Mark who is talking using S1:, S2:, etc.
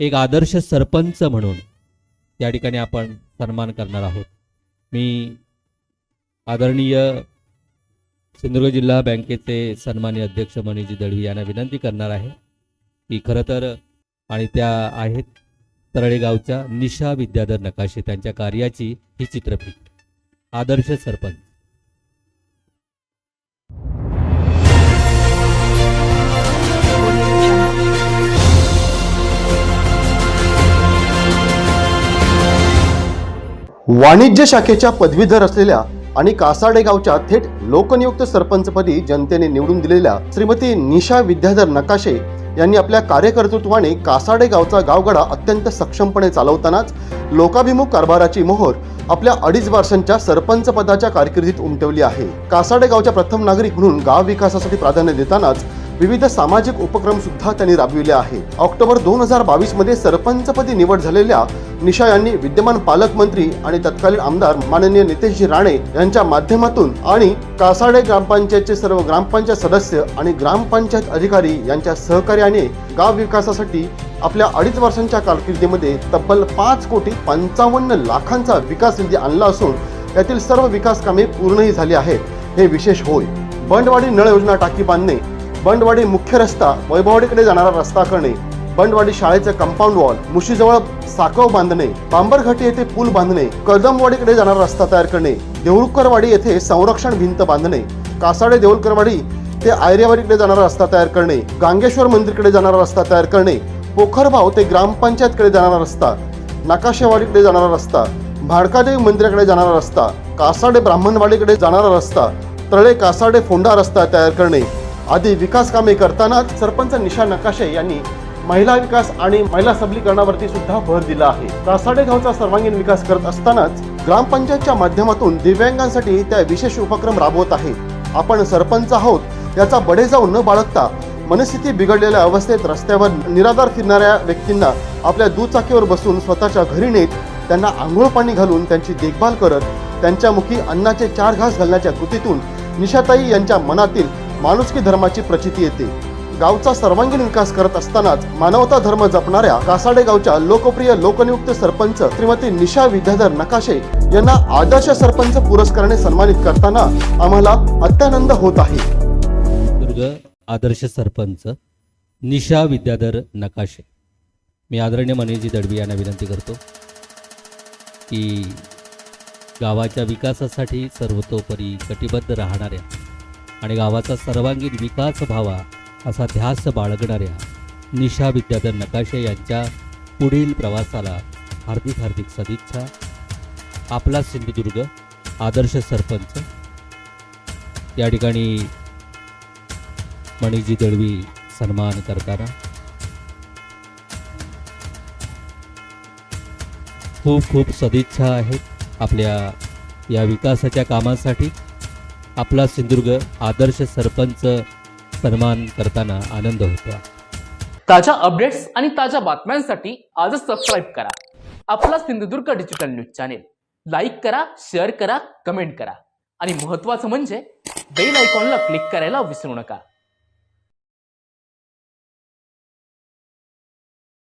S1: एक आदर्श सरपंच म्हणून या ठिकाणी आपण सन्मान करणार आहोत. मी आदरणीय सिंधुदुर्ग जिल्हा बँकेचे सन्मान्य अध्यक्ष मनीजी दळवी यांना विनंती करणार आहे की खरं तर आणि त्या आहेत तरळेगावच्या निशा विद्याधर नकाशे त्यांच्या कार्याची ही चित्रफित. आदर्श सरपंच.
S2: वाणिज्य शाखेच्या पदवीधर असलेल्या आणि कासाडे गावच्या थेट लोकनियुक्त सरपंचपदी जनतेने निवडून दिलेल्या श्रीमती निशा विद्याधर नकाशे यांनी आपल्या कार्यकर्तृत्वाने कासाडे गावचा गावगडा अत्यंत सक्षमपणे चालवतानाच लोकाभिमुख कारभाराची मोहर आपल्या अडीच वर्षांच्या सरपंच पदाच्या कारकिर्दीत उमटवली आहे. कासाडे गावच्या प्रथम नागरिक म्हणून गाव विकासासाठी प्राधान्य देतानाच विविध सामाजिक उपक्रम सुद्धा त्यांनी राबविले आहे. ऑक्टोबर दोन हजार बावीसमध्ये सरपंचपदी निवड झालेल्या निशा यांनी विद्यमान पालकमंत्री आणि तत्कालीन आमदार माननीय नितेशजी राणे यांच्या माध्यमातून आणि कासाडे ग्रामपंचायतचे सर्व ग्रामपंचायत सदस्य आणि ग्रामपंचायत अधिकारी यांच्या सहकार्याने गाव विकासासाठी आपल्या अडीच वर्षांच्या कारकिर्दीमध्ये तब्बल पाच कोटी पंचावन्न लाखांचा विकास निधी आणला असून यातील सर्व विकास कामे पूर्णही झाली आहेत. हे विशेष होय. बंडवाडी नळ योजना टाकी बांधणे बंडवाडी मुख्य रस्ता वैभववाडीकडे जाणारा रस्ता करणे बंडवाडी शाळेचे कंपाऊंड वॉल मुशीजवळ साकव बांधणे बांबरघाटी येथे पूल बांधणे कदमवाडीकडे जाणारा रस्ता तयार करणे देऊळकरवाडी येथे संरक्षण भिंत बांधणे कासाडे देऊळकरवाडी ते आयरेवाडीकडे जाणारा रस्ता तयार करणे गांगेश्वर मंदिरकडे जाणारा रस्ता तयार करणे पोखरभाव ते ग्रामपंचायतकडे जाणारा रस्ता नाकाशेवाडीकडे जाणारा रस्ता भाडकादेवी मंदिराकडे जाणारा रस्ता कासाडे ब्राह्मणवाडीकडे जाणारा रस्ता तळे कासाडे फोंडा रस्ता तयार करणे आदी विकास कामे करतानाच सरपंच निशा नकाशे यांनी महिला विकास आणि महिला सबलीकरणावरती सुद्धा भर दिला आहे. कासाडे गावचा सर्वांगीण विकास करत असतानाच ग्रामपंचायतच्या माध्यमातून दिव्यांगांसाठी त्या विशेष उपक्रम राबवत आहे. आपण सरपंच आहोत याचा बडे जाऊन न बाळगता मनस्थिती बिघडलेल्या अवस्थेत रस्त्यावर निराधार फिरणाऱ्या व्यक्तींना आपल्या दुचाकीवर बसून स्वतःच्या घरी नेत त्यांना आंघोळ पाणी घालून त्यांची देखभाल करत त्यांच्या मुखी अन्नाचे चार घास घालण्याच्या कृतीतून निशाताई यांच्या मनातील माणुसकी धर्माची प्रचिती येते. गावचा सर्वांगीण विकास करत असतानाच मानवता धर्म जपणाऱ्या कासाडे गावच्या लोकप्रिय लोकनियुक्त सरपंच श्रीमती निशा विद्याधर नकाशे यांना आदर्श सरपंच पुरस्काराने सन्मानित करताना आम्हाला अत्यानंद होत आहे.
S1: दुर्ग आदर्श सरपंच निशा विद्याधर नकाशे. मी आदरणीय मनीजी दडवी यांना विनंती करतो की गावाच्या विकासासाठी सर्वतोपरी कटिबद्ध राहणाऱ्या आणि गावाचा सर्वांगीण विकास व्हावा असा ध्यास बाळगणाऱ्या निशा विद्याधर नकाशे यांच्या पुढील प्रवासाला हार्दिक हार्दिक सदिच्छा. आपला सिंधुदुर्ग आदर्श सरपंच. या ठिकाणी मणिजी दळवी सन्मान करताना. खूप खूप सदिच्छा आहेत आपल्या या विकासाच्या कामासाठी. आपला सिंधुदुर्ग आदर्श सरपंच सन्मान करताना आनंद होतो.
S3: ताज्या अपडेट्स आणि ताज्या बातम्यांसाठी आजच सबस्क्राईब करा. आपला Sindhudurg digital news channel like करा शेअर करा कमेंट करा. आणि महत्त्वाचं म्हणजे बेल आयकॉनला क्लिक करायला विसरू नका.